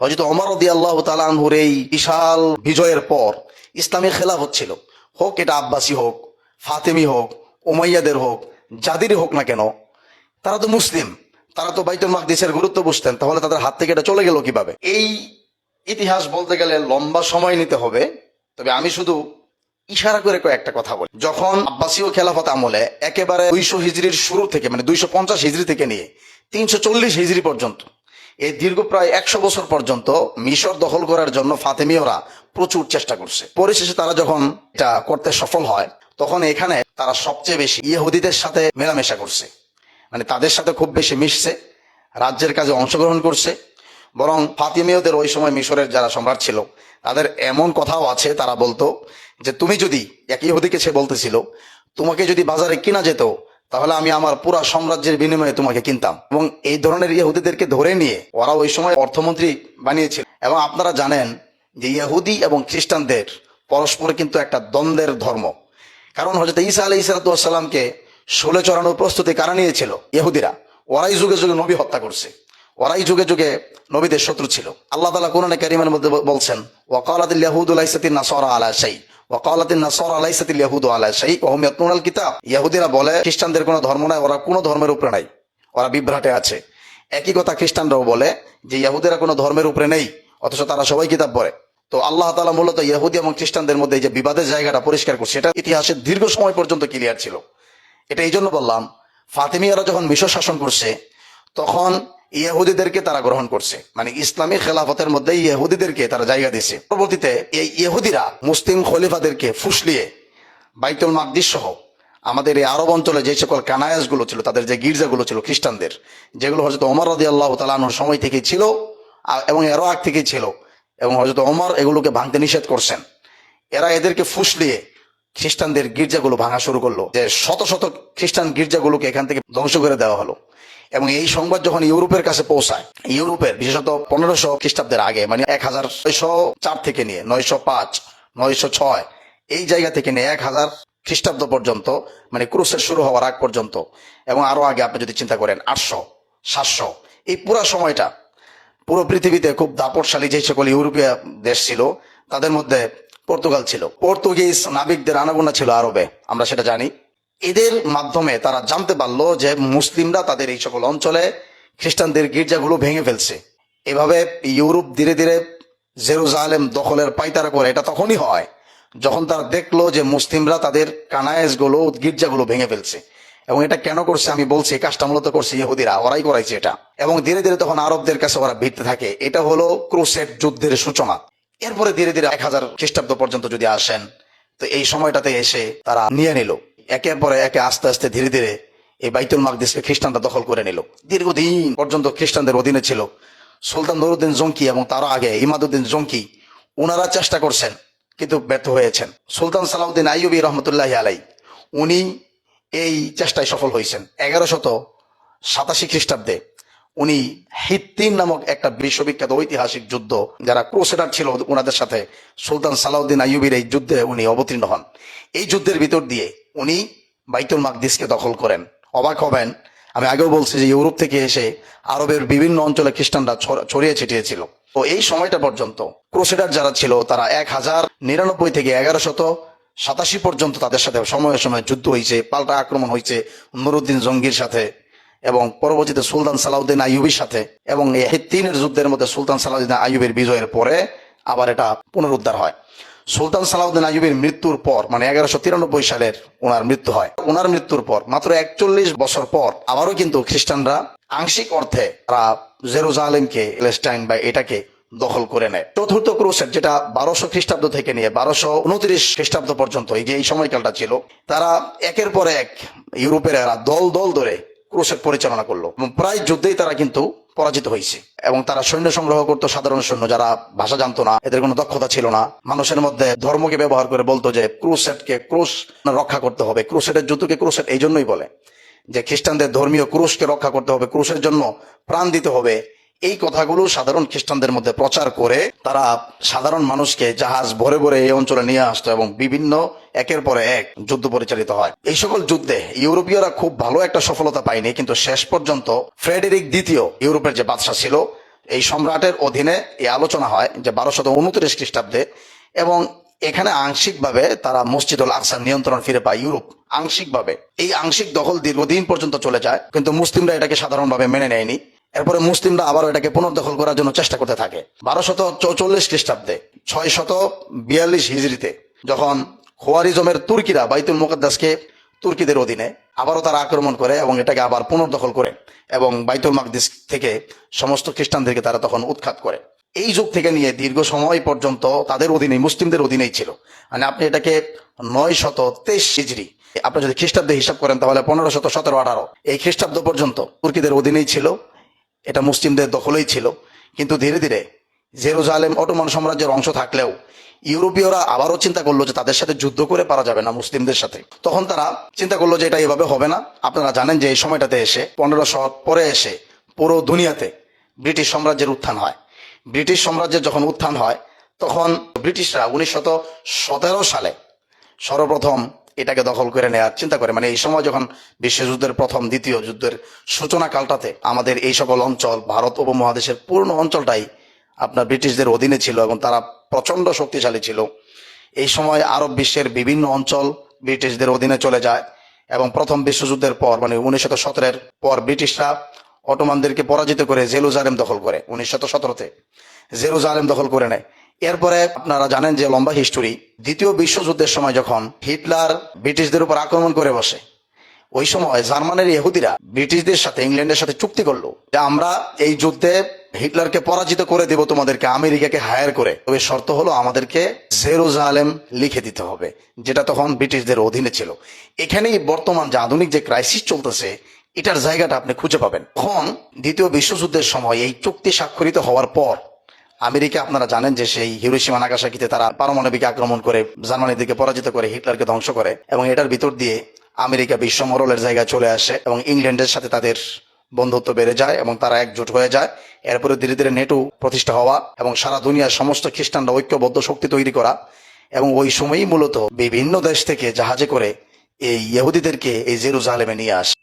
হয়তো অমর রদি আল্লাহ তালানহুর এই বিশাল বিজয়ের পর ইসলামী খেলা হচ্ছিল হোক এটা আব্বাসী হোক, ফাতেমি হোক ওমাইয়াদের হোক, যাদেরই হোক না কেন, তারা তো মুসলিম, তারা তো বাইতুল মাকদিসের গুরুত্ব বুঝতেন, তাহলে তাদের হাত থেকে এটা চলে গেল কীভাবে? এই ইতিহাস বলতে গেলে লম্বা সময় নিতে হবে, তবে আমি শুধু ইশারা করে কয়েকটা কথা বলি। যখন আব্বাসীয় খেলাফত আমলে একেবারে দুইশো হিজড়ির শুরু থেকে মানে দুইশো পঞ্চাশ হিজড়ি থেকে নিয়ে তিনশো চল্লিশ হিজড়ি পর্যন্ত এই দীর্ঘ প্রায় একশো বছর পর্যন্ত মিশর দখল করার জন্য ফাতেমীয়রা প্রচুর চেষ্টা করছে। পরিশেষে তারা যখন এটা করতে সফল হয়, তখন এখানে তারা সবচেয়ে বেশি ইহুদিদের সাথে মেলামেশা করছে। মানে তাদের সাথে খুব বেশি মিশছে, রাজ্যের কাজে অংশগ্রহণ করছে। বরং ফাতিমীয়দের ওই সময় মিশরের যারা সম্রাট ছিল, তাদের এমন কথাও আছে, তারা বলতো যে, তুমি যদি এক ইহুদিকে সে বলতেছিল, তোমাকে যদি বাজারে কিনা যেত তাহলে আমি আমার পুরা সাম্রাজ্যের বিনিময়ে তোমাকে কিনতাম। এবং এই ধরনের ইহুদিদেরকে ধরে নিয়ে ওরা ওই সময় অর্থমন্ত্রী বানিয়েছিল। এবং আপনারা জানেন যে ইহুদি এবং খ্রিস্টানদের পরস্পর কিন্তু একটা দ্বন্দ্বের ধর্ম। কারণ হজরত ঈসা আলাই ইসালাতামকে শোলে চড়ানোর প্রস্তুতি কারা নিয়েছিল? ইহুদিরা। ওরাই যুগে যুগে নবী হত্যা করছে। ওরাই যুগে যুগে নবীদের শত্রু ছিল। আল্লাহ তালা কোরআনে কারিমের মধ্যে বলছেন ওয়াকালাতিল ইয়াহুদ আলাইসাতিন নাসরা আলা শাই। ওয়াকালাতিন নাসরা আলাইসাতিল ইয়াহুদ আলা শাই ওয়া হুম ইয়াতলুনাল কিতাব। ইহুদিরা বলে, খ্রিস্টানদের কোনো ধর্ম নাই, ওরা কোনো ধর্মের উপরে নাই, ওরা বিভ্রাটে আছে। একই কথা খ্রিস্টানরাও বলে যে ইহুদিরা কোনো ধর্মের উপরে নেই, অথচ তারা সবাই কিতাব পড়ে। তো আল্লাহ তালা মূলত ইহুদি এবং খ্রিস্টানদের মধ্যে যে বিবাদের জায়গাটা পরিষ্কার করছে এটা ইতিহাসের দীর্ঘ সময় পর্যন্ত ক্লিয়ার ছিল। এটা এই জন্য বললাম, ফাতেমিয়ারা যখন মিশর শাসন করছে, তখন ইহুদিদেরকে তারা গ্রহণ করছে। মানে ইসলামী খেলাফতের মধ্যে ইহুদিদেরকে তারা জায়গা দিয়েছে। পরবর্তীতে এই ইহুদিরা মুসলিম খলিফাদেরকে ফুসলিয়ে বাইতুল মাকদিস সহ আমাদের এই আরব অঞ্চলে যে সকল কানায়াসগুলো ছিল, তাদের যে গির্জাগুলো ছিল খ্রিস্টানদের, যেগুলো হয়তো অমর রদি আল্লাহ তালানোর সময় থেকেই ছিল এবং এরও আগ থেকেই ছিল, এবং হয়তো অমর এগুলোকে ভাঙতে নিষেধ করছেন। এরা এদেরকে ফুসলিয়ে খ্রিস্টানদের গির্জাগুলো ভাঙা শুরু করল। যে শত শত খ্রিস্টান গির্জাগুলোকে এখান থেকে ধ্বংস করে দেওয়া হলো। এবং এই সংবাদ যখন ইউরোপের কাছে পৌঁছায়, ইউরোপের বিশেষত পনেরোশো খ্রিস্টাব্দের আগে মানে এক হাজার ছয়শো চার থেকে নিয়ে, নয়শো পাঁচ, নয়শো ছয়, এই জায়গা থেকে নিয়ে এক হাজার খ্রিস্টাব্দ পর্যন্ত মানে ক্রুসের শুরু হওয়ার আগ পর্যন্ত, এবং আরও আগে আপনি যদি চিন্তা করেন, আটশো, সাতশো, এই পুরো সময়টা পুরো পৃথিবীতে খুব দাপটশালী যে সকল ইউরোপীয় দেশ ছিল, তাদের মধ্যে পর্তুগাল ছিল। পর্তুগিজ নাবিকদের আনাগোনা ছিল আরবে, আমরা সেটা জানি। এদের মাধ্যমে তারা জানতে পারল যে মুসলিমরা তাদের এই সকল অঞ্চলে খ্রিস্টানদের গির্জাগুলো ভেঙে ফেলছে। এভাবে ইউরোপ ধীরে ধীরে জেরুজালেম দখলের পাইতারা করে, এটা তখনই হয় যখন তারা দেখল যে মুসলিমরা তাদের কানায়েসগুলো গির্জাগুলো ভেঙে ফেলছে। এবং এটা কেন করছে আমি বলছি, এই কাজটা মূলত করছে ইহুদিরা, ওরাই করাইছে এটা। এবং ধীরে ধীরে তখন আরবদের কাছে ওরা ভিড়তে থাকে। এটা হলো ক্রুসেড যুদ্ধের সূচনা। এরপরে ধীরে ধীরে এক হাজার খ্রিস্টাব্দ পর্যন্ত যদি আসেন, তো এই সময়টাতে এসে তারা নিয়ে নিল। একের পরে একে আস্তে আস্তে ধীরে ধীরে এই বাইতুল মাকদিসকে খ্রিস্টানরা দখল করে নিল। দীর্ঘদিন পর্যন্ত খ্রিস্টানদের অধীনে ছিল। সুলতান নুরুদ্দিন জঙ্কি এবং তার আগে ইমাদুদ্দিন জঙ্কি ওনারা চেষ্টা করছেন, কিন্তু ব্যর্থ হয়েছেন। সুলতান সালাউদ্দিন আইয়ুবী রহমতুল্লাহ আলাই উনি এই চেষ্টায় সফল হয়েছেন। এগারো শত সাতাশি খ্রিস্টাব্দে উনি হিত্তিন নামক একটা বিশ্ববিখ্যাত ঐতিহাসিক যুদ্ধ যারা ক্রোসেডার ছিল ওনাদের সাথে সুলতান সালাউদ্দিন আইয়ুবীর এই যুদ্ধে উনি অবতীর্ণ হন। এই যুদ্ধের ভিতর দিয়ে উনি বাইতুল মাকদিসকে দখল করেন। অবাক হবেন, আমি আগেও বলছি যে ইউরোপ থেকে এসে আরবের বিভিন্ন অঞ্চলে খ্রিস্টানরা ছড়- ছড়িয়ে ছিটিয়েছিল। তো এই সময়টা পর্যন্ত ক্রোসেডার যারা ছিল তারা এক হাজার নিরানব্বই থেকে এগারো শত সাতাশি পর্যন্ত তাদের সাথে সময়ে সময়ে যুদ্ধ হয়েছে, পাল্টা আক্রমণ হয়েছে নুরুদ্দিন জঙ্গির সাথে। এবং পরবর্তীতে সুলতান সালাউদ্দিন আইয়ুবির সাথে এবং এই হিত্তিনের যুদ্ধের মধ্যে সুলতান সালাউদ্দিন আইয়ুবের বিজয়ের পরে আবার এটা পুনরুদ্ধার হয়। সুলতান সালাউদ্দিন আইয়ুবের মৃত্যুর পর মানে এগারোশো তিরানব্বই সালের ওনার মৃত্যু হয়। ওনার মৃত্যুর পর, মাত্র একচল্লিশ বছর পর আবারও কিন্তু খ্রিস্টানরা আংশিক অর্থে তারা জেরুজালেমকে, প্যালেস্টাইন বা এটাকে দখল করে নেয়। চতুর্থ ক্রুসেড, যেটা বারোশো খ্রিস্টাব্দ থেকে নিয়ে বারোশো উনত্রিশ খ্রিস্টাব্দ পর্যন্ত, এই যে এই সময়কালটা ছিল, তারা একের পর এক ইউরোপের দল দল ধরে ক্রুসেড পরিচালনা করল। এবং প্রায় যুদ্ধেই তারা কিন্তু পরাজিত হয়েছে। এবং তারা সৈন্য সংগ্রহ করতো, সাধারণ সৈন্য, যারা ভাষা জানতো না, এদের কোনো দক্ষতা ছিল না। মানুষের মধ্যে ধর্মকে ব্যবহার করে বলতো যে, ক্রুসেটকে ক্রুশ রক্ষা করতে হবে। ক্রুসেটের যুদ্ধকে ক্রুসেট এই জন্যই বলে যে, খ্রিস্টানদের ধর্মীয় ক্রুশকে রক্ষা করতে হবে। ক্রুশের জন্য প্রাণ দিতে হবে। এই কথাগুলো সাধারণ খ্রিস্টানদের মধ্যে প্রচার করে তারা সাধারণ মানুষকে জাহাজ ভরে ভরে এই অঞ্চলে নিয়ে আসতো এবং বিভিন্ন একের পরে এক যুদ্ধ পরিচালিত হয়। এই সকল যুদ্ধে ইউরোপীয়রা খুব ভালো একটা সফলতা পায়নি, কিন্তু শেষ পর্যন্ত ফ্রেডেরিক দ্বিতীয় ইউরোপের যে বাদশাহ ছিল, এই সম্রাটের অধীনে এই আলোচনা হয় যে বারোশত উনত্রিশ খ্রিস্টাব্দে এবং এখানে আংশিকভাবে তারা মসজিদুল আকসার নিয়ন্ত্রণ ফিরে পায় ইউরোপ। আংশিকভাবে। এই আংশিক দখল দীর্ঘদিন পর্যন্ত চলে যায়, কিন্তু মুসলিমরা এটাকে সাধারণভাবে মেনে নেয়নি। এরপরে মুসলিমরা আবারও এটাকে পুনর্দখল করার জন্য চেষ্টা করতে থাকে। বারোশত চৌচল্লিশ খ্রিস্টাব্দে ছয় শত বিয়াল্লিশ হিজড়িতে যখন খোয়ারিজমের তুর্কিরা বাইতুল মুকদ্দাসকে তুর্কিদের অধীনে আবারও তারা আক্রমণ করে এবং এটাকে আবার পুনর্দখল করে এবং বাইতুল মাকদিস থেকে সমস্ত খ্রিস্টানদেরকে তারা তখন উৎখাত করে। এই যুগ থেকে নিয়ে দীর্ঘ সময় পর্যন্ত তাদের অধীনে মুসলিমদের অধীনেই ছিল। মানে আপনি এটাকে নয় শত তেইশ হিজড়ি, আপনি যদি খ্রিস্টাব্দে হিসাব করেন তাহলে পনেরো শত সতেরো আঠারো, এই খ্রিস্টাব্দ পর্যন্ত তুর্কিদের অধীনেই ছিল। এটা মুসলিমদের দখলেই ছিল। কিন্তু ধীরে ধীরে জেরুজালেম, অটোমান সাম্রাজ্যের অংশ থাকলেও ইউরোপীয়রা আবারও চিন্তা করল যে তাদের সাথে যুদ্ধ করে পারা যাবে না মুসলিমদের সাথে। তখন তারা চিন্তা করল যে এটা এভাবে হবে না। আপনারা জানেন যে এই সময়টাতে এসে পনেরোশো পরে এসে পুরো দুনিয়াতে ব্রিটিশ সাম্রাজ্যের উত্থান হয়। ব্রিটিশ সাম্রাজ্যের যখন উত্থান হয়, তখন ব্রিটিশরা উনিশশত সতেরো সালে সর্বপ্রথম এটাকে দখল করে নেওয়ার চিন্তা করে। মানে এই সময় যখন বিশ্বযুদ্ধের প্রথম, দ্বিতীয় যুদ্ধের সূচনা কালটাতে আমাদের এই সকল অঞ্চল, ভারত উপমহাদেশের পূর্ণ অঞ্চলটাই আপনার ব্রিটিশদের অধীনে ছিল এবং তারা প্রচণ্ড শক্তিশালী ছিল। এই সময় আরব বিশ্বের বিভিন্ন অঞ্চল ব্রিটিশদের অধীনে চলে যায় এবং প্রথম বিশ্বযুদ্ধের পর মানে উনিশশত সতেরোর পর ব্রিটিশরা অটোমানদেরকে পরাজিত করে জেরুজালেম দখল করে। উনিশশত সতেরোতে জেরুজালেম দখল করে নেয়। এরপরে আপনারা জানেন যে লম্বা হিস্টোরি দ্বিতীয় বিশ্বযুদ্ধের সময় যখন হিটলার ব্রিটিশদের উপর আক্রমণ করে বসে, ওই সময় জার্মানের ইহুদিরা ব্রিটিশদের সাথে, ইংল্যান্ডের সাথে চুক্তি করল যে আমরা এই যুদ্ধে হিটলারকে পরাজিত করে দেব, তোমাদেরকে আমেরিকাকে হায়ার করে। তবে শর্ত হলো আমাদেরকে জেরুজালেম লিখে দিতে হবে, যেটা তখন ব্রিটিশদের অধীনে ছিল। এখানেই বর্তমান যে আধুনিক যে ক্রাইসিস চলতেছে, এটার জায়গাটা আপনি খুঁজে পাবেন। তখন দ্বিতীয় বিশ্বযুদ্ধের সময় এই চুক্তি স্বাক্ষরিত হওয়ার পর আমেরিকা, আপনারা জানেন যে সেই হিরোসীমা নাগাসাকিতে তারা পারমাণবিক আক্রমণ করে জার্মানির দিকে পরাজিত করে, হিটলারকে ধ্বংস করে এবং এটার ভিতর দিয়ে আমেরিকা বিশ্ব মরলের জায়গায় চলে আসে এবং ইংল্যান্ডের সাথে তাদের বন্ধুত্ব বেড়ে যায় এবং তারা একজোট হয়ে যায়। এরপরে ধীরে ধীরে নেটো প্রতিষ্ঠা হওয়া এবং সারা দুনিয়ার সমস্ত খ্রিস্টানরা ঐক্যবদ্ধ শক্তি তৈরি করা এবং ওই সময়ই মূলত বিভিন্ন দেশ থেকে জাহাজে করে এই ইহুদিদেরকে এই জেরুজালেমে নিয়ে আসে।